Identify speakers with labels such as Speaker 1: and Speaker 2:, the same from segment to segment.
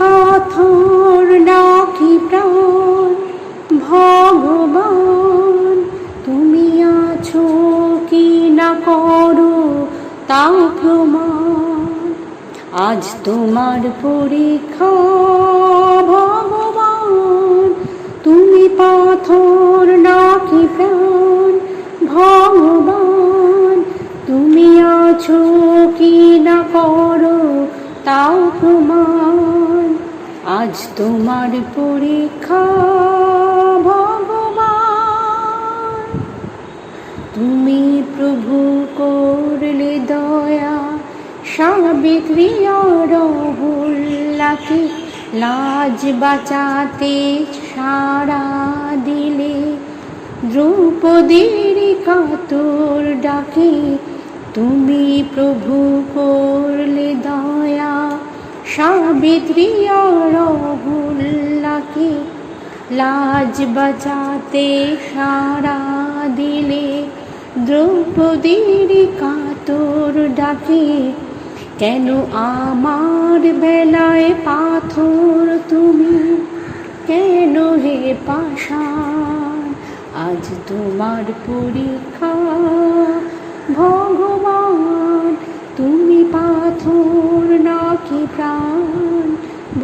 Speaker 1: পাথর নাকি প্রাণ? ভগবান, তুমি আছো কি না করো তাও প্রমাণ। আজ তোমার পরীক্ষা, ভগবান, তুমি পাথর নাকি প্রাণ? ভগবান, তুমি আছো কি না করো তাও প্রমাণ। আজ তোমার পরীক্ষা, ভগবান। তুমি প্রভু করলে দয়া সাবিত্রী রহুল্লাকে লাজ বাঁচাতে সারা দিলে। দ্রৌপদীর কাতর ডাকে, তুমি প্রভু করলে দয়া। সাবিত্রী রহুল্লাকে লাজ বাঁচাতে সারা দিলে দ্রৌপদীর কাতর ডাকে কেন আমার বেলায় পাথর তুমি কেন হে পাষাণ আজ তোমার পরীক্ষা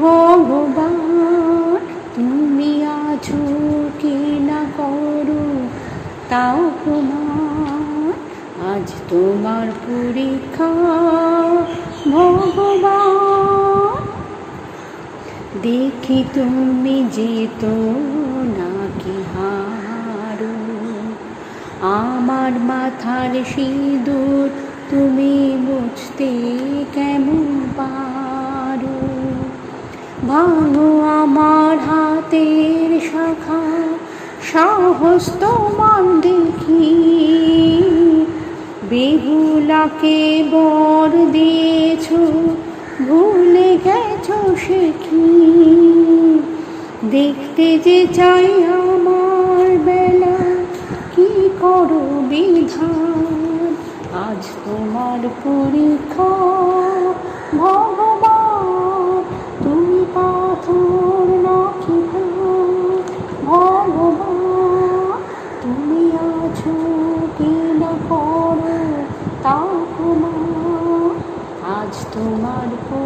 Speaker 1: ভগবান, তুমি আছো কি না করো তাও প্রমাণ। আজ তোমার পরীক্ষা, ভগবান। দেখি তুমি যেত নাকি হারো। আমার মাথার সিঁদুর তুমি মুছতে ভাঙো আমার হাতের শাখা, সাহস তোমার দেখি। বেহুলাকে বর দিয়েছ, ভুলে গেছ সে কি? দেখতে যে চাই আমার বেলা, কি করো বিধান? আজ তোমার পরীক্ষা করো